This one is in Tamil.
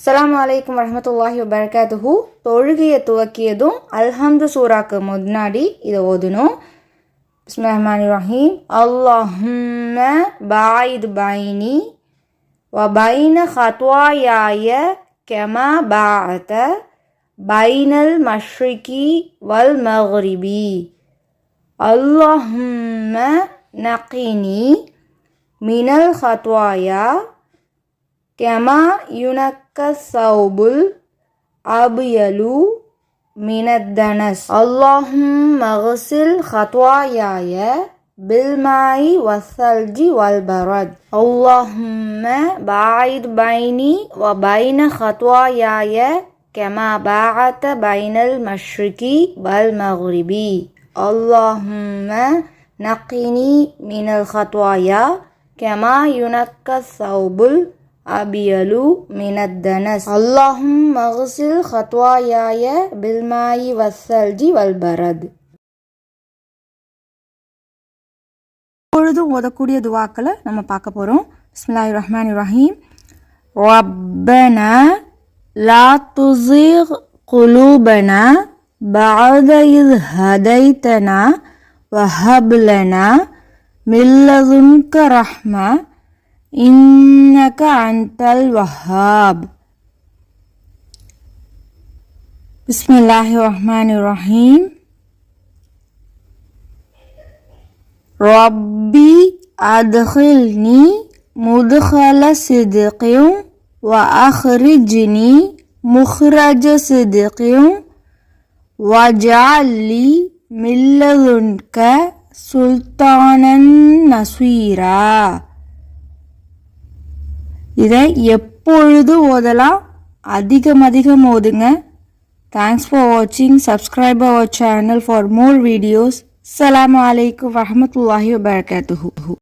அஸ்ஸலாமு அலைக்கும் வரஹமத்துல்லாஹி வபர்காத்துஹூ தொழுகையை துவக்கியதும் அல்ஹம்து சூறாக்கு முன்னாடி இதை ஓதணும் ரஹ்மான் ரஹீம் அல்லாஹும் பாயித் பைனி வ பைன ஹத்வாயாய கெமா பாத பைனல் மஷ்ரிகி வல் மஹ்ரிபி அல்லாஹும் நகினி மினல் ஹத்வாயா كما ينكى الثوب الأبيض من الدنس. اللهم اغسل خطاياي بالماء والثلج والبرد. اللهم باعد بيني وبين خطاياي كما باعدت بين المشرق والمغرب. اللهم نقني من الخطايا كما ينكى الثوب அபியலு மினத்தனஸ் அல்லாஹும் மகசில் ஹத்வாயாய பில்மாயி வசல்ஜி வல்பரத் பொழுதும் ஓதக்கூடிய துவாக்களை நம்ம பார்க்க போகிறோம் பிஸ்மில்லாஹி ரஹ்மான் ரஹீம் ரப்பனா லா துசிக் குலூபனா بعد إذ هديتنا وهب لنا من لدنك رحمة إنك أنت الوهاب. بسم الله الرحمن الرحيم. ربي أدخلني مدخل صدق وأخرجني مخرج صدق واجعل لي من لدنك سلطانا نصيرا. இதை எப்பொழுது ஓதலாம்? அதிகம் அதிகம் ஓதுங்க. தேங்க்ஸ் ஃபார் வாட்சிங் subscribe our channel for more videos அலாம் வலைக்கம் வரமத்துல்லாஹி வபரகாத்துஹூ